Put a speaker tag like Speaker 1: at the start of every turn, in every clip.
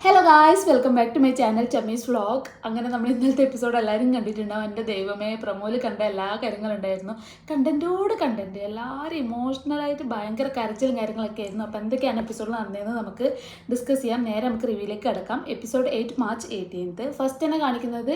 Speaker 1: Hello. Guys welcome back to my channel Chammis vlog അങ്ങനെ നമ്മൾ ഇന്നലത്തെ എപ്പിസോഡ് എല്ലാവരും കണ്ടിട്ടുണ്ടാവും. എന്റെ ദൈവമേ പ്രമോൽ കണ്ട എല്ലാ കാര്യങ്ങളും ഉണ്ടായിരുന്നു. കണ്ടന്റോട് കണ്ടന്റ് എല്ലാവരും ഇമോഷണലായിട്ട് ഭയങ്കര കരച്ചിലും കാര്യങ്ങളൊക്കെ ആയിരുന്നു. അപ്പോൾ എന്തൊക്കെയാണ് എപ്പിസോഡ് നടന്നതെന്ന് നമുക്ക് ഡിസ്കസ് ചെയ്യാം. നേരെ നമുക്ക് റിവ്യൂലേക്ക് കിടക്കാം. Episode eight March eighteenth first തന്നെ കാണിക്കുന്നത്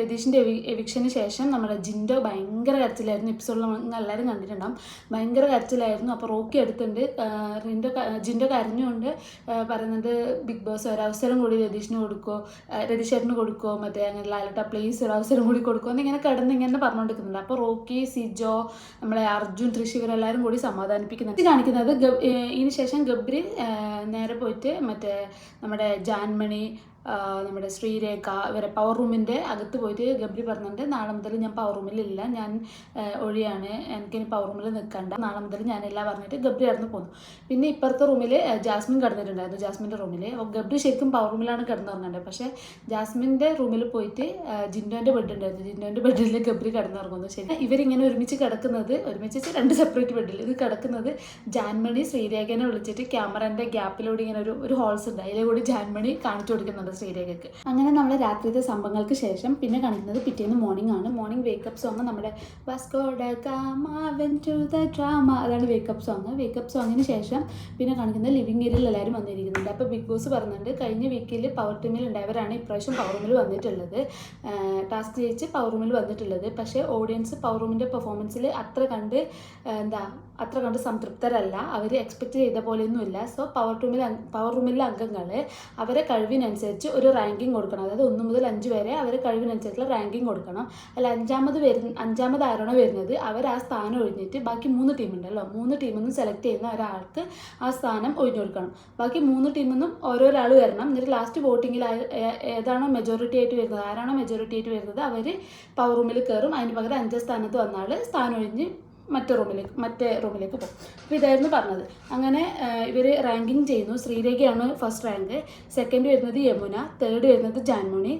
Speaker 1: രതീഷിന്റെ എവി എവിക്ഷന് ശേഷം നമ്മുടെ ജിൻഡോ ഭയങ്കര കരച്ചിലായിരുന്നു. എപ്പിസോഡിൽ നമ്മൾ എല്ലാവരും കണ്ടിട്ടുണ്ടാവും. ഭയങ്കര കരച്ചിലായിരുന്നു. അപ്പോൾ റോക്കി എടുത്തിട്ടുണ്ട് ആഹ്, റിൻഡോ ജിൻഡോ കരഞ്ഞുകൊണ്ട് ആഹ്, പറയുന്നുണ്ട് ബിഗ് ബോസ് ഒരവസരം കൂടി രതീഷിന് കൊടുക്കുമോ രതീഷേട്ടന് കൊടുക്കുമോ മറ്റേ അങ്ങനെ ലാലട്ട പ്ലീസ് ഒരു അവസരം കൂടി കൊടുക്കുമോ എന്നിങ്ങനെ കിടന്ന് ഇങ്ങനെ പറഞ്ഞുകൊണ്ടിരിക്കുന്നുണ്ട് അപ്പോൾ റോക്കി സിജോ നമ്മളെ അർജുൻ തൃശ് ഇവരെല്ലാവരും കൂടി സമാധാനിപ്പിക്കുന്നുണ്ട്. ഇത് കാണിക്കുന്നത് ഇതിനുശേഷം ഇതിന് ശേഷം ഗബ്രി നേരെ പോയിട്ട് മറ്റേ നമ്മുടെ ജാൻമണി നമ്മുടെ ശ്രീരേഖ ഇവരെ പവർ റൂമിന്റെ അകത്ത് പോയിട്ട് ഗബ്രി പറഞ്ഞിട്ടുണ്ട് നാളെ മുതൽ ഞാൻ പവർ റൂമിലില്ല ഞാൻ ഒഴിയാണ് എനിക്കിനി പവർ റൂമിൽ നിൽക്കണ്ട. നാളെ മുതൽ ഞാനില്ല പറഞ്ഞിട്ട് ഗബ്രി ഇറന്ന് പോന്നു. പിന്നെ ഇപ്പുറത്തെ റൂമിൽ ജാസ്മിൻ കിടന്നിട്ടുണ്ടായിരുന്നു ജാസ്മിന്റെ റൂമിൽ അപ്പോൾ ഗബ്രി ശരിക്കും പവർ റൂമിലാണ് കിടന്നുറങ്ങേണ്ടത് പക്ഷേ ജാസ്മിന്റെ റൂമിൽ പോയിട്ട് ജിൻഡോന്റെ ബെഡ് ഉണ്ടായിരുന്നു. ജിൻഡോന്റെ ബെഡിൽ ഗബ്രി കിടന്നുറങ്ങുന്നു. ശരി. ഇവരിങ്ങനെ ഒരുമിച്ച് കിടക്കുന്നത് ഒരുമിച്ച് രണ്ട് സെപ്പറേറ്റ് ബെഡിൽ ഇത് കിടക്കുന്നത് ജാൻമണി ശ്രീരേഖനെ വിളിച്ചിട്ട് ക്യാമറന്റെ ഗ്യാപ്പിലൂടെ ഇങ്ങനെ ഒരു ഒരു ഹോൾസ് ഉണ്ട്. അതിലെ കൂടി ജാൻമണി കാണിച്ചു കൊടുക്കുന്നുണ്ട്. ശ്രീരേഖയ്ക്ക് അങ്ങനെ നമ്മൾ രാത്രിയിലെ സംഭവങ്ങൾക്ക് ശേഷം പിന്നെ കാണിക്കുന്നത് പിറ്റേന്ന് മോർണിംഗ് ആണ്. മോർണിംഗ് വേക്കപ്പ് സോങ് നമ്മുടെ ടു ഡ്രാമ അതാണ് wake up song wake up സോങ്ങിന് ശേഷം പിന്നെ കാണിക്കുന്നത് ലിവിംഗ് ഏരിയയിൽ എല്ലാവരും വന്നിരിക്കുന്നുണ്ട്. അപ്പോൾ ബിഗ് ബോസ് പറഞ്ഞിട്ടുണ്ട് കഴിഞ്ഞ വീക്കിൽ പവർ ടീമിൽ ഉണ്ടായവരാണ് ഇപ്രാവശ്യം പവർ റൂമിൽ വന്നിട്ടുള്ളത്. ടാസ്ക് ജയിച്ച് പവർ റൂമിൽ വന്നിട്ടുള്ളത്. പക്ഷേ ഓഡിയൻസ് പവർ റൂമിന്റെ പെർഫോമൻസിൽ അത്ര കണ്ട് എന്താ അത്ര കണ്ട് സംതൃപ്തരല്ല. അവർ എക്സ്പെക്റ്റ് ചെയ്ത പോലെയൊന്നുമില്ല. സോ പവർ റൂമിൽ പവർ റൂമിലെ അംഗങ്ങൾ അവരെ കഴിവിനനുസരിച്ച് ഒരു റാങ്കിങ് കൊടുക്കണം. അതായത് ഒന്ന് മുതൽ അഞ്ച് വരെ അവർ കഴിവിനനുസരിച്ചുള്ള റാങ്കിങ് കൊടുക്കണം. അല്ല അഞ്ചാമത് വരുന്ന അഞ്ചാമത് ആരാണോ വരുന്നത് അവർ ആ സ്ഥാനം ഒഴിഞ്ഞിട്ട് ബാക്കി മൂന്ന് ടീമുണ്ടല്ലോ മൂന്ന് ടീമിൽ നിന്ന് സെലക്ട് ചെയ്യുന്ന ഒരാൾക്ക് ആ സ്ഥാനം ഒഴിഞ്ഞു കൊടുക്കണം. ബാക്കി മൂന്ന് ടീമിൽ നിന്നും ഓരോരാൾ വരണം. എന്നിട്ട് ലാസ്റ്റ് വോട്ടിങ്ങിൽ ഏതാണോ മെജോറിറ്റി ആയിട്ട് വരുന്നത് ആരാണോ മെജോറിറ്റി ആയിട്ട് വരുന്നത് അവർ പവർ റൂമിൽ കയറും അതിന് പകരം അഞ്ചാം സ്ഥാനത്ത് വന്നാൽ സ്ഥാനം ഒഴിഞ്ഞ് മറ്റേ റൂമിലേക്ക് മറ്റേ റൂമിലേക്ക് പോകും. അപ്പോൾ ഇതായിരുന്നു പറഞ്ഞത്. അങ്ങനെ ഇവർ റാങ്കിങ് ചെയ്യുന്നു. ശ്രീരേഖയാണ് ഫസ്റ്റ് റാങ്ക് സെക്കൻഡ് വരുന്നത് യമുന തേർഡ് വരുന്നത് ജാൻമോണി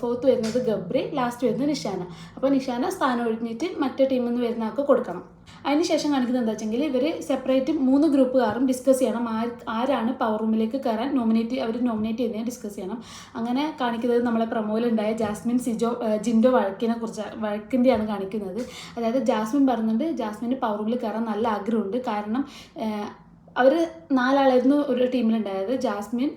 Speaker 1: ഫോർത്ത് വരുന്നത് ഗബ്രി ലാസ്റ്റ് വരുന്നത് നിഷാന. അപ്പോൾ നിഷാന സ്ഥാനം ഒഴിഞ്ഞിട്ട് മറ്റേ ടീമിൽ നിന്ന് വരുന്ന ആൾക്ക് കൊടുക്കണം. അതിന് ശേഷം കാണിക്കുന്നത് എന്താ വെച്ചെങ്കിൽ ഇവർ സെപ്പറേറ്റ് മൂന്ന് ഗ്രൂപ്പുകാരും ഡിസ്കസ് ചെയ്യണം. ആരാണ് പവർ റൂമിലേക്ക് കയറാൻ നോമിനേറ്റ് അവർ നോമിനേറ്റ് ചെയ്യുന്നതിനെ ഡിസ്കസ് ചെയ്യണം. അങ്ങനെ കാണിക്കുന്നത് നമ്മളെ പ്രമോയിലുണ്ടായ ജാസ്മിൻ സിജോ ജിൻഡോ വഴക്കിനെ കുറിച്ച് വഴക്കിന്റെയാണ് കാണിക്കുന്നത്. അതായത് ജാസ്മിൻ പറയുന്നുണ്ട് ജാസ്മിന് പവർ റൂമിൽ കയറാൻ നല്ല ആഗ്രഹമുണ്ട്. കാരണം അവർ നാലാളായിരുന്നു ഒരു ടീമിലുണ്ടായത്. ജാസ്മിൻ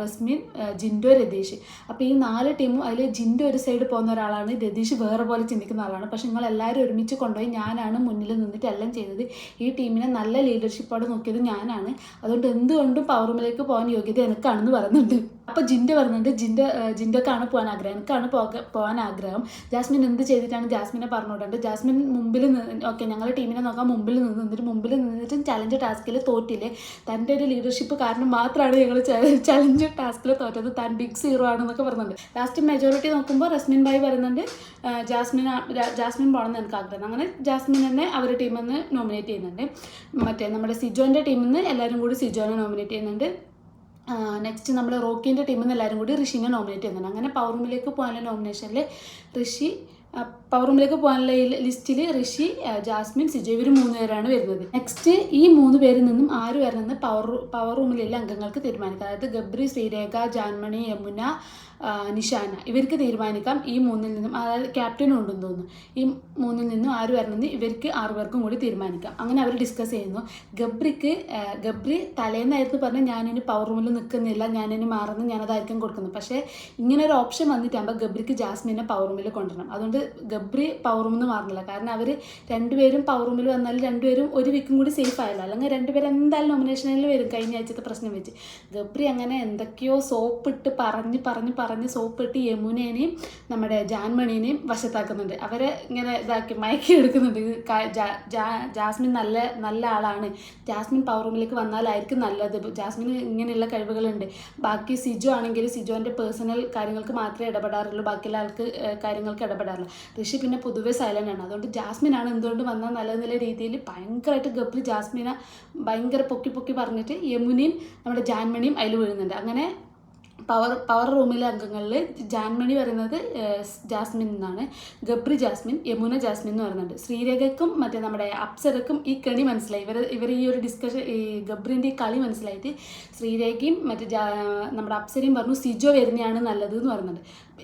Speaker 1: റസ്മിൻ ജിൻഡോ രതീഷ്. അപ്പോൾ ഈ നാല് ടീമും അതിൽ ജിൻഡോ ഒരു സൈഡ് പോകുന്ന ഒരാളാണ്. രതീഷ് വേറെ പോലെ ചിന്തിക്കുന്ന ആളാണ്. പക്ഷെ നിങ്ങൾ എല്ലാവരും ഒരുമിച്ച് കൊണ്ടുപോയി ഞാനാണ് മുന്നിൽ നിന്നിട്ട് എല്ലാം ചെയ്തത്. ഈ ടീമിനെ നല്ല ലീഡർഷിപ്പോടെ നോക്കിയത് ഞാനാണ്. അതുകൊണ്ട് എന്തുകൊണ്ടും പവർമിലേക്ക് പോകാൻ യോഗ്യത എനിക്കാണെന്ന് പറയുന്നുണ്ട്. അപ്പോൾ ജിൻഡ പറയുന്നുണ്ട് ജിൻഡ ജിൻഡക്കാണ് പോകാൻ ആഗ്രഹം. എനിക്കാണ് പോകാൻ ആഗ്രഹം. ജാസ്മിൻ എന്ത് ചെയ്തിട്ടാണ് ജാസ്മിനെ പറഞ്ഞുകൊണ്ടുണ്ട് ജാസ്മിൻ മുമ്പിൽ നിന്ന് ഓക്കെ ഞങ്ങളുടെ ടീമിനെ നോക്കാൻ മുമ്പിൽ നിന്ന് നിന്നിട്ട് മുമ്പിൽ നിന്നിട്ട് ചലഞ്ച് ടാസ്കിൽ തോറ്റില്ലേ? തന്റെ ഒരു ലീഡർഷിപ്പ് കാരണം മാത്രമാണ് ഞങ്ങൾ ചലഞ്ച് ടാസ്കിൽ തോറ്റത്. താൻ ബിഗ് സീറോ ആണെന്നൊക്കെ പറയുന്നുണ്ട് ലാസ്റ്റ് മെജോറിറ്റി നോക്കുമ്പോൾ റസ്മിൻ ഭായ് പറയുന്നുണ്ട് ജാസ്മിൻ ജാസ്മിൻ പോകണമെന്ന് എനിക്ക് ആഗ്രഹം. അങ്ങനെ ജാസ്മിൻ തന്നെ അവരുടെ ടീമിൽ നിന്ന് നോമിനേറ്റ് ചെയ്യുന്നുണ്ട്. മറ്റേ നമ്മുടെ സിജോന്റെ ടീമിൽ നിന്ന് എല്ലാവരും കൂടി സിജോനെ നോമിനേറ്റ് ചെയ്യുന്നുണ്ട്. നെക്സ്റ്റ് നമ്മൾ റോക്കിന്റെ ടീമിൽ നിന്ന് എല്ലാവരും കൂടി ഋഷിനെ നോമിനേറ്റ് ചെയ്യുന്നുണ്ട്. അങ്ങനെ പവർ റൂമിലേക്ക് പോകാനുള്ള നോമിനേഷനിൽ ഋഷി പവർ റൂമിലേക്ക് പോകാനുള്ള ലിസ്റ്റിൽ ഋഷി ജാസ്മിൻ സിജു ഇവർ മൂന്ന് പേരാണ് വരുന്നത്. നെക്സ്റ്റ് ഈ മൂന്ന് പേരിൽ നിന്നും ആര് വരണമെന്ന് പവർ പവർ റൂമിലുള്ള അംഗങ്ങൾക്ക് തീരുമാനിക്കാം. അതായത് ഗബ്രി ശ്രീരേഖ ജാൻമണി യമുന നിഷാന. ഇവർക്ക് തീരുമാനിക്കാം ഈ മൂന്നിൽ നിന്നും. അതായത് ക്യാപ്റ്റനും ഉണ്ടെന്ന് തോന്നുന്നു. ഈ മൂന്നിൽ നിന്നും ആര് വരണമെന്ന് ഇവർക്ക് ആറു പേർക്കും കൂടി തീരുമാനിക്കാം. അങ്ങനെ അവർ ഡിസ്കസ് ചെയ്യുന്നു. ഗബ്രിക്ക് ഗബ്രി തലേന്നായിരുന്നു പറഞ്ഞ് ഞാനിനി പവർ റൂമിൽ നിൽക്കുന്നില്ല. ഞാനിനി മാറുന്നു. ഞാനതായിരിക്കും കൊടുക്കുന്നത്. പക്ഷേ ഇങ്ങനെ ഒരു ഓപ്ഷൻ വന്നിട്ടാകുമ്പോൾ ഗബ്രിക്ക് ജാസ്മിനെ പവർ റൂമിൽ കൊണ്ടുവരണം. അതുകൊണ്ട് റൂമിൽ എന്ന് മാറുന്നില്ല. കാരണം അവർ രണ്ടുപേരും പവർ റൂമിൽ വന്നാൽ രണ്ടുപേരും ഒരു വിക്കും കൂടി സേഫ് ആയല്ലോ. അല്ലെങ്കിൽ രണ്ടുപേരും എന്തായാലും നോമിനേഷനിൽ വരും കഴിഞ്ഞ ആഴ്ചത്തെ പ്രശ്നം വെച്ച്. ഗബ്രി അങ്ങനെ എന്തൊക്കെയോ സോപ്പിട്ട് പറഞ്ഞ് പറഞ്ഞ് പറഞ്ഞ് സോപ്പിട്ട് യമുനേനെയും നമ്മുടെ ജാൻമണീനെയും വശത്താക്കുന്നുണ്ട്. അവരെ ഇങ്ങനെ ഇതാക്കി മയക്കി എടുക്കുന്നുണ്ട്. ജാസ്മിൻ നല്ല നല്ല ആളാണ്. ജാസ്മിൻ പവർ റൂമിലേക്ക് വന്നാലായിരിക്കും നല്ലത്. ജാസ്മിന് ഇങ്ങനെയുള്ള കഴിവുകളുണ്ട്. ബാക്കി സിജു ആണെങ്കിൽ സിജുവിന്റെ പേഴ്സണൽ കാര്യങ്ങൾക്ക് മാത്രമേ ഇടപെടാറുള്ളൂ. ബാക്കിയുള്ള ആൾക്ക് കാര്യങ്ങൾക്ക് ഇടപെടാറില്ല. ഋഷി പിന്നെ പൊതുവേ സൈലന്റ് ആണ്. അതുകൊണ്ട് ജാസ്മിൻ ആണ് എന്തുകൊണ്ട് വന്നാൽ നല്ല രീതിയിൽ ഭയങ്കരമായിട്ട് ഗപ്പിൽ ജാസ്മിനെ ഭയങ്കര പൊക്കി പൊക്കി പറഞ്ഞിട്ട് യമുനയും നമ്മുടെ ജാൻമണിയും അതിൽ വീഴുന്നുണ്ട്. അങ്ങനെ പവർ പവർ റൂമിലെ അംഗങ്ങളിൽ ജാൻമണി പറയുന്നത് ജാസ്മിൻ എന്നാണ്. ഗബ്രി ജാസ്മിൻ യമുന ജാസ്മിൻ എന്ന് പറയുന്നുണ്ട്. ശ്രീരേഖക്കും മറ്റേ നമ്മുടെ അപ്സരക്കും ഈ കണി മനസ്സിലായി. ഇവർ ഇവർ ഈ ഒരു ഡിസ്കഷൻ ഈ ഗബ്രിന്റെ ഈ കളി മനസ്സിലായിട്ട് ശ്രീരേഖയും മറ്റേ നമ്മുടെ അപ്സരയും പറഞ്ഞു സിജോ വരുന്നതാണ് നല്ലത് എന്ന് പറയുന്നുണ്ട്.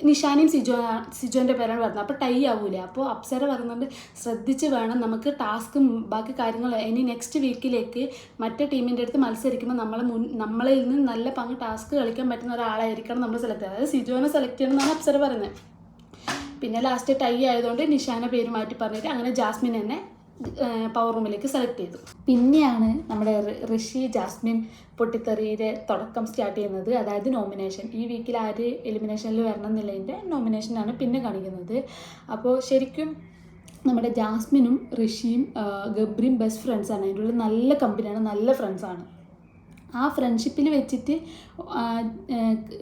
Speaker 1: നിഷാനിയും സിജോ സിജോന്റെ പേരാണ് പറഞ്ഞത് അപ്പോൾ ടൈ ആവൂലേ? അപ്പോൾ അപ്സര പറയുന്നുണ്ട് ശ്രദ്ധിച്ച് വേണം നമുക്ക് ടാസ്കും ബാക്കി കാര്യങ്ങൾ ഇനി നെക്സ്റ്റ് വീക്കിലേക്ക് മറ്റേ ടീമിന്റെ അടുത്ത് മത്സരിക്കുമ്പോൾ നമ്മളെ മുൻ നമ്മളിൽ നിന്ന് നല്ല പങ്ക് ടാസ്ക് കളിക്കാൻ പറ്റുന്ന ഒരാളായിരിക്കണം നമ്മൾ സെലക്ട് ചെയ്യുക അതായത് സിജോനെ സെലക്ട് ചെയ്യണമെന്നാണ് അപ്സര പറയുന്നത്. പിന്നെ ലാസ്റ്റ് ടൈ ആയതുകൊണ്ട് നിഷാന പേര് മാറ്റി പറഞ്ഞിട്ട് അങ്ങനെ ജാസ്മിൻ എന്നെ പവർ റൂമിലേക്ക് സെലക്ട് ചെയ്തു. പിന്നെയാണ് നമ്മുടെ ഋഷി ജാസ്മിൻ പൊട്ടിത്തെറിയുടെ തുടക്കം സ്റ്റാർട്ട് ചെയ്യുന്നത്. അതായത് നോമിനേഷൻ ഈ വീക്കിൽ ആര് എലിമിനേഷനിൽ വരണം എന്നുള്ളതിന്റെ നോമിനേഷനാണ് പിന്നെ കാണിക്കുന്നത്. അപ്പോൾ ശരിക്കും നമ്മുടെ ജാസ്മിനും ഋഷിയും ഗബ്രിയും ബെസ്റ്റ് ഫ്രണ്ട്സാണ് അതിന്റെ ഉള്ളിൽ നല്ല കമ്പനിയാണ് നല്ല ഫ്രണ്ട്സാണ് ആ ഫ്രണ്ട്ഷിപ്പിൽ വെച്ചിട്ട്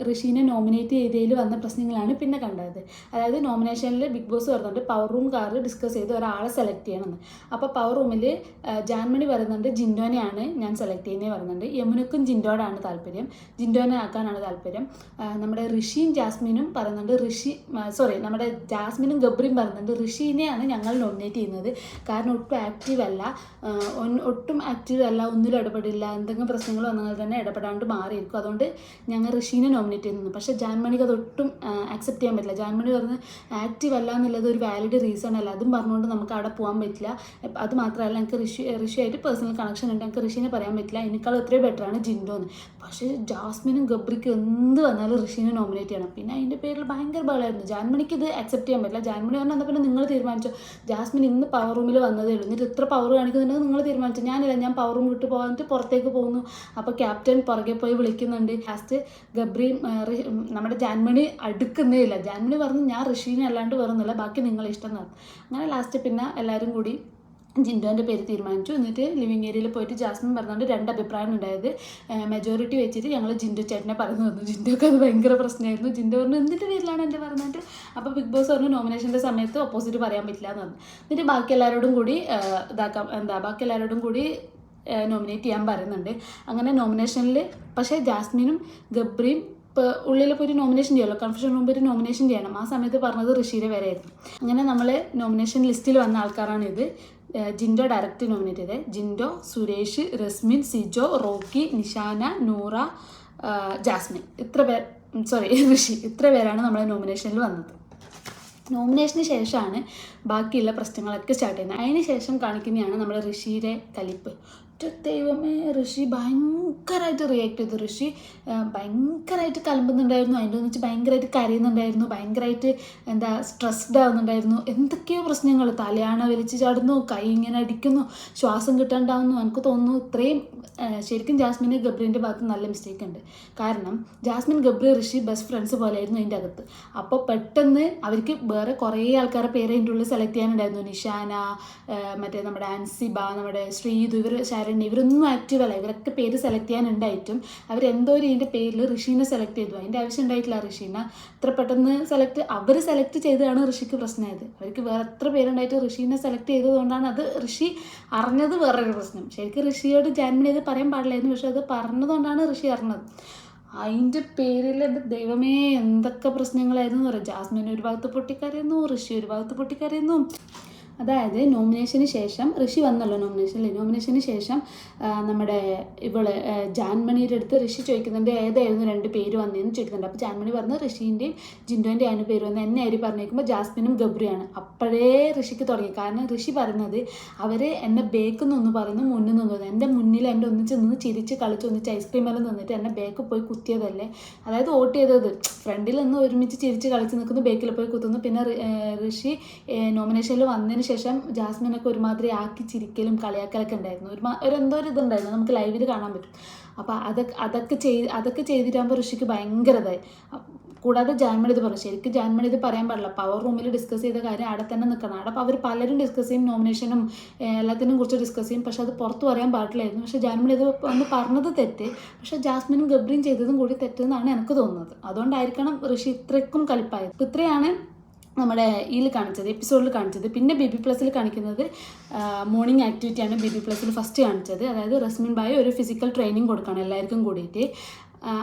Speaker 1: ഋഷീനെ നോമിനേറ്റ് ചെയ്തതിൽ വന്ന പ്രശ്നങ്ങളാണ് പിന്നെ കണ്ടത്. അതായത് നോമിനേഷനിൽ ബിഗ് ബോസ് പറഞ്ഞിട്ട് പവർ റൂം കാർ ഡിസ്കസ് ചെയ്ത് ഒരാളെ സെലക്ട് ചെയ്യണമെന്ന്. അപ്പോൾ പവർ റൂമിൽ ജാൻമണി പറയുന്നുണ്ട് ജിൻഡോനെയാണ് ഞാൻ സെലക്ട് ചെയ്യുന്നത് പറയുന്നുണ്ട് യമുനക്കും ജിൻഡോടാണ് താല്പര്യം. ജിൻഡോനെ ആക്കാനാണ് താല്പര്യം. നമ്മുടെ ഋഷിയും ജാസ്മിനും പറയുന്നുണ്ട്. ഋഷി സോറി നമ്മുടെ ജാസ്മിനും ഗബ്രിയും പറയുന്നുണ്ട്. ഋഷീനെയാണ് ഞങ്ങൾ നോമിനേറ്റ് ചെയ്യുന്നത്. കാരണം ഒട്ടും ആക്റ്റീവ് അല്ല. ഒട്ടും ആക്റ്റീവ് അല്ല. ഒന്നിലും ഇടപെടില്ല. എന്തെങ്കിലും പ്രശ്നങ്ങൾ വന്നാൽ തന്നെ ഇടപെടാണ്ട് മാറിയിരിക്കും. അതുകൊണ്ട് ഞങ്ങൾ ഋഷീനെ നോമിനേറ്റ് ചെയ്യുന്നു പക്ഷേ ജാൻമണിക്ക് അത് ഒട്ടും അക്സെപ്റ്റ് ചെയ്യാൻ പറ്റില്ല. ജാൻമണി പറഞ്ഞ് ആക്റ്റീവ് അല്ല എന്നുള്ളത് ഒരു വാലിഡ് റീസൺ അല്ല. അതും പറഞ്ഞുകൊണ്ട് നമുക്ക് അവിടെ പോകാൻ പറ്റില്ല. അത് മാത്രമല്ല എനിക്ക് ഋഷി ഋഷിയായിട്ട് പേഴ്സണൽ കണക്ഷൻ ഉണ്ട്. എനിക്ക് ഋഷീനെ പറയാൻ പറ്റില്ല. എനിക്കാൾ എത്രയോ ബെറ്ററാണ് ജിൻഡോന്ന് പക്ഷേ ജാസ്മിനും ഗബ്രിക്കും എന്ത് വന്നാലും ഋഷീനെ നോമിനേറ്റ് ചെയ്യണം. പിന്നെ അതിന്റെ പേരിൽ ഭയങ്കര ബഹളമായിരുന്നു ജാൻമണിക്ക് ഇത് അക്സെപ്റ്റ് ചെയ്യാൻ പറ്റില്ല. ജാൻമണി പറഞ്ഞാൽ എന്നാൽ പിന്നെ നിങ്ങൾ തീരുമാനിച്ചോ? ജാസ്മിൻ ഇന്ന് പവർ റൂമിൽ വന്നതേ ഉള്ളൂ. എന്നിട്ട് ഇത്ര പവർ കാണിക്കുന്നുണ്ടെങ്കിൽ നിങ്ങൾ തീരുമാനിച്ചു? ഞാനില്ല. ഞാൻ പവർ റൂം വിട്ട് പോകാനിട്ട് പുറത്തേക്ക് പോകുന്നു. അപ്പോൾ ക്യാപ്റ്റൻ പുറകെ പോയി വിളിക്കുന്നുണ്ട്. ലാസ്റ്റ് ഉം, നമ്മുടെ ജാൻമണി അടുക്കുന്നേ ഇല്ല ജാൻമണി പറഞ്ഞു ഞാൻ ഋഷീനെ അല്ലാണ്ട് വേറൊന്നുമില്ല. ബാക്കി നിങ്ങളെ ഇഷ്ടം പറഞ്ഞു. അങ്ങനെ ലാസ്റ്റ് പിന്നെ എല്ലാവരും കൂടി ജിൻഡോന്റെ പേര് തീരുമാനിച്ചു. എന്നിട്ട് ലിവിങ് ഏരിയയിൽ പോയിട്ട് ജാസ്മിൻ പറഞ്ഞുകൊണ്ട് രണ്ട് അഭിപ്രായം ഉണ്ടായത്. മെജോറിറ്റി വെച്ചിട്ട് ഞങ്ങൾ ജിൻഡോ ചേട്ടനെ പറഞ്ഞു തന്നു. ജിൻഡോക്ക് അത് ഭയങ്കര പ്രശ്നമായിരുന്നു. ജിൻഡോ പറഞ്ഞു എന്തിന്റെ പേരിലാണ് എന്റെ പറഞ്ഞിട്ട് അപ്പോൾ ബിഗ് ബോസ് പറഞ്ഞു നോമിനേഷന്റെ സമയത്ത് ഓപ്പോസിറ്റ് പറയാൻ പറ്റില്ല എന്ന് പറഞ്ഞു. എന്നിട്ട് ബാക്കി എല്ലാവരോടും കൂടി ഇതാക്കാം എന്താ ബാക്കി എല്ലാവരോടും കൂടി നോമിനേറ്റ് ചെയ്യാൻ പറയുന്നുണ്ട്. അങ്ങനെ നോമിനേഷനിൽ പക്ഷേ ജാസ്മിനും ഗബ്രിയും ഇപ്പോൾ ഉള്ളിൽ ഒരു നോമിനേഷൻ ചെയ്യുമല്ലോ കൺഫ്യൂഷൻ റൂമിൽ ഒരു നോമിനേഷൻ ചെയ്യണം. ആ സമയത്ത് പറഞ്ഞത് ഋഷിയുടെ വരെയായിരുന്നു അങ്ങനെ നമ്മൾ നോമിനേഷൻ ലിസ്റ്റിൽ വന്ന ആൾക്കാരാണ് ഇത്. ജിൻഡോ ഡയറക്റ്റ് നോമിനേറ്റ് ചെയ്തത് ജിൻഡോ സുരേഷ് റസ്മിൻ സിജോ റോക്കി നിഷാന നൂറ ജാസ്മിൻ. ഇത്ര പേർ സോറി ഋഷി. ഇത്ര പേരാണ് നമ്മളെ നോമിനേഷനിൽ വന്നത്. നോമിനേഷന് ശേഷമാണ് ബാക്കിയുള്ള പ്രശ്നങ്ങളൊക്കെ സ്റ്റാർട്ട് ചെയ്യുന്നത്. അതിന് ശേഷം കാണിക്കുന്നതാണ് നമ്മുടെ ഋഷിയുടെ കലിപ്പ് ഒറ്റ ദൈവമേ ഋഷി ഭയങ്കരമായിട്ട് റിയാക്ട് ചെയ്തു. ഋഷി ഭയങ്കരമായിട്ട് കലമ്പുന്നുണ്ടായിരുന്നു. അതിന്റെ ഒന്നിച്ച് ഭയങ്കരമായിട്ട് കരയുന്നുണ്ടായിരുന്നു. ഭയങ്കരമായിട്ട് എന്താ സ്ട്രെസ്ഡ് ആവുന്നുണ്ടായിരുന്നു. എന്തൊക്കെയോ പ്രശ്നങ്ങൾ. തലയാണ വലിച്ചു ചാടുന്നു കൈ ഇങ്ങനെ അടിക്കുന്നു ശ്വാസം കിട്ടാണ്ടാവുന്നു. എനിക്ക് തോന്നുന്നു ഇത്രയും ശരിക്കും ജാസ്മിൻ ഗബ്രീന്റെ ഭാഗത്ത് നല്ല മിസ്റ്റേക്ക് ഉണ്ട്. കാരണം ജാസ്മിൻ ഗബ്രി ഋഷി ബെസ്റ്റ് ഫ്രണ്ട്സ് പോലെയായിരുന്നു അതിന്റെ അകത്ത്. അപ്പോൾ പെട്ടെന്ന് അവർക്ക് വേറെ കുറേ ആൾക്കാരെ പേര് അതിന്റെ ഉള്ളിൽ സെലക്ട് ചെയ്യാനുണ്ടായിരുന്നു. നിഷാന മറ്റേ നമ്മുടെ ആൻസിബ നമ്മുടെ ശ്രീതു ഇവർ ശരണ്യ ഇവരൊന്നും ആക്റ്റീവ് അല്ല ഇവരൊക്കെ പേര് സെലക്ട് ചെയ്യാനുണ്ടായിട്ടും അവരെന്തോ ഒരു ഇതിന്റെ പേരിൽ ഋഷീനെ സെലക്ട് ചെയ്തു. അതിന്റെ ആവശ്യം ഉണ്ടായിട്ടില്ല ഋഷീന. അത്ര പെട്ടെന്ന് സെലക്ട് അവർ സെലക്ട് ചെയ്തതാണ് ഋഷിക്ക് പ്രശ്നമായത്. അവർക്ക് വേറെ എത്ര പേരുണ്ടായിട്ട് ഋഷീനെ സെലക്ട് ചെയ്തതുകൊണ്ടാണ് അത് ഋഷി അറിഞ്ഞത് വേറൊരു പ്രശ്നം. ശരിക്കും ഋഷിയോട് ജാൻമിൻ ചെയ്ത് പറയാൻ പാടില്ലായിരുന്നു. പക്ഷെ അത് പറഞ്ഞതുകൊണ്ടാണ് ഋഷി അറിഞ്ഞത്. അതിന്റെ പേരിൽ എന്റെ ദൈവമേ എന്തൊക്കെ പ്രശ്നങ്ങളായിരുന്നു പറയാം ജാസ്മിൻ ഒരു ഭാഗത്ത് പൊട്ടിക്കരയുന്നു ഋഷി ഒരു ഭാഗത്ത് പൊട്ടിക്കരയുന്നു. അതായത് നോമിനേഷന് ശേഷം ഋഷി വന്നല്ലോ നോമിനേഷനിൽ നോമിനേഷന് ശേഷം നമ്മുടെ ഇവൾ ജാൻമണിയുടെ അടുത്ത് ഋഷി ചോദിക്കുന്നുണ്ട് ഏതായിരുന്നു രണ്ട് പേര് വന്നതെന്ന് ചോദിക്കുന്നുണ്ട്. അപ്പോൾ ജാൻമണി പറഞ്ഞു ഋഷീന്റെയും ജിൻഡോന്റെ ആണ് പേര് വന്നത് എന്നെ ആര് പറഞ്ഞേക്കുമ്പോൾ ജാസ്മിനും ഗബ്രിയാണ്. അപ്പോഴേ ഋഷിക്ക് തുടങ്ങി. കാരണം ഋഷി പറയുന്നത് അവർ എന്നെ ബേക്ക് നിന്ന് പറയുന്ന മുന്നിൽ നിന്ന് എന്റെ മുന്നിൽ എന്റെ ഒന്നിച്ച് നിന്ന് ചിരിച്ച് കളിച്ച് ഒന്നിച്ച് ഐസ്ക്രീം എല്ലാം നിന്നിട്ട് എന്നെ ബേക്ക് പോയി കുത്തിയതല്ലേ? അതായത് വോട്ട് ചെയ്തത്. ഫ്രണ്ടിൽ നിന്ന് ഒരുമിച്ച് ചിരിച്ച് കളിച്ച് നിൽക്കുന്നു ബേക്കിൽ പോയി കുത്തുന്നു. പിന്നെ ഋഷി നോമിനേഷനിൽ വന്നതിന് ശേഷം ജാസ്മിനൊക്കെ ഒരുമാതിരി ആക്കി ചിരിക്കലും കളിയാക്കലൊക്കെ ഉണ്ടായിരുന്നു. ഒരു എന്തോ ഒരു ഇതുണ്ടായിരുന്നു. നമുക്ക് ലൈവിൽ കാണാൻ പറ്റും. അപ്പോൾ അതൊക്കെ അതൊക്കെ ചെയ്ത് അതൊക്കെ ചെയ്തിട്ടാകുമ്പോൾ ഋഷിക്ക് ഭയങ്കര ഇതായി കൂടാതെ ജാൻമണി ഇത് പറഞ്ഞു. ശരിക്കും ജാൻമണി ഇത് പറയാൻ പാടില്ല. പവർ റൂമിൽ ഡിസ്കസ് ചെയ്ത കാര്യം അവിടെ തന്നെ നിൽക്കണം. അവിടെ അപ്പോൾ അവർ പലരും ഡിസ്കസ് ചെയ്യും. നോമിനേഷനും എല്ലാത്തിനും കുറിച്ച് ഡിസ്കസ് ചെയ്യും. പക്ഷെ അത് പുറത്ത് പറയാൻ പാടില്ലായിരുന്നു. പക്ഷേ ജാൻമണി ഇത് ഒന്ന് പറഞ്ഞത് തെറ്റ്. പക്ഷേ ജാസ്മിനും ഗബ്രിയും ചെയ്തതും കൂടി തെറ്റെന്നാണ് എനിക്ക് തോന്നുന്നത്. അതുകൊണ്ടായിരിക്കണം ഋഷി ഇത്രയ്ക്കും കലിപ്പായത്. ഇത്രയാണ് നമ്മുടെ ഇതിൽ കാണിച്ചത് എപ്പിസോഡിൽ കാണിച്ചത്. പിന്നെ ബി ബി പ്ലസിൽ കാണിക്കുന്നത് മോർണിംഗ് ആക്ടിവിറ്റിയാണ് ബി ബി പ്ലസിൽ ഫസ്റ്റ് കാണിച്ചത്. അതായത് റസ്മിൻ ബായ് ഒരു ഫിസിക്കൽ ട്രെയിനിങ് കൊടുക്കണം എല്ലാവർക്കും കൂടിയിട്ട്.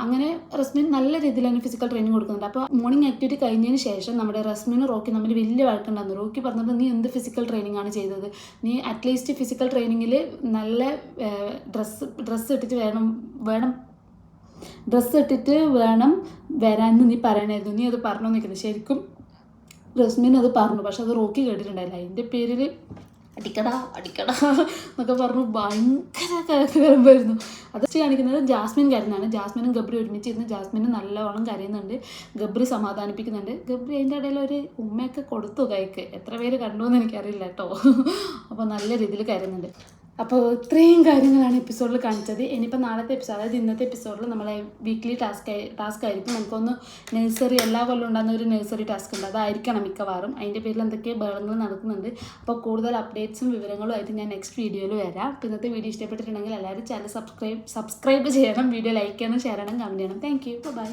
Speaker 1: അങ്ങനെ റസ്മിൻ നല്ല രീതിയിൽ തന്നെ ഫിസിക്കൽ ട്രെയിനിങ് കൊടുക്കുന്നുണ്ട്. അപ്പോൾ മോർണിംഗ് ആക്ടിവിറ്റി കഴിഞ്ഞതിന് ശേഷം നമ്മുടെ റസ്മിനും റോക്കി തമ്മിൽ വലിയ വഴക്കുണ്ടായിരുന്നു റോക്കി പറഞ്ഞിട്ട് നീ എന്ത് ഫിസിക്കൽ ട്രെയിനിങ് ആണ് ചെയ്തത്? നീ അറ്റ്ലീസ്റ്റ് ഫിസിക്കൽ ട്രെയിനിങ്ങിൽ നല്ല ഡ്രസ്സ് ഡ്രസ്സ് ഇട്ടിട്ട് വേണം വേണം ഡ്രസ്സ് ഇട്ടിട്ട് വേണം വരാമെന്ന് നീ പറയണമായിരുന്നു നീ അത് പറഞ്ഞു നിൽക്കുന്നത് ശരിക്കും റസ്മിൻ അത് പറഞ്ഞു. പക്ഷെ അത് റോക്കി കേട്ടിട്ടുണ്ടായില്ല. അതിന്റെ പേരിൽ അടിക്കടാ അടിക്കടാ എന്നൊക്കെ പറഞ്ഞു. ഭയങ്കര കരമ്പായിരുന്നു അത് കാണിക്കുന്നത് ജാസ്മിൻ കരുന്നാണ് ജാസ്മിനും ഗബ്രി ഒരുമിച്ച് ഇരുന്ന് ജാസ്മിന് നല്ലവണ്ണം കരയുന്നുണ്ട്. ഗബ്രി സമാധാനിപ്പിക്കുന്നുണ്ട്. ഗബ്രി അതിന്റെ ഇടയിൽ ഒരു ഉമ്മയൊക്കെ കൊടുത്തു കൈക്ക്. എത്ര പേര് കണ്ടു എന്ന് എനിക്കറിയില്ല കേട്ടോ. അപ്പോൾ നല്ല രീതിയിൽ കരയുന്നുണ്ട്. അപ്പോൾ ഇത്രയും കാര്യങ്ങളാണ് എപ്പിസോഡിൽ കാണിച്ചത്. ഇനിയിപ്പോൾ നാളത്തെ എപ്പിസോഡ് അതായത് ഇന്നത്തെ എപ്പിസോഡിൽ നമ്മളെ വീക്ക്ലി ടാസ്ക് ടാസ്ക് ആയിരിക്കും. നമുക്കൊന്ന് നഴ്സറി എല്ലാ കൊല്ലം ഉണ്ടാകുന്ന ഒരു നഴ്സറി ടാസ്ക് ഉണ്ട്. അതായിരിക്കണം മിക്കവാറും. അതിന്റെ പേരിൽ എന്തൊക്കെ ബഹളങ്ങൾ നടക്കുന്നുണ്ട്. അപ്പോൾ കൂടുതൽ അപ്ഡേറ്റ്സും വിവരങ്ങളും ആയിട്ട് ഞാൻ നെക്സ്റ്റ് വീഡിയോയിൽ വരാം. ഇന്നത്തെ വീഡിയോ ഇഷ്ടപ്പെട്ടിട്ടുണ്ടെങ്കിൽ എല്ലാവരും ചാനൽ സബ്സ്ക്രൈബ് സബ്സ്ക്രൈബ് ചെയ്യണം. വീഡിയോ ലൈക്ക് ചെയ്യണം ഷെയർ ചെയ്യണം കമന്റ് ചെയ്യണം. Thank you bye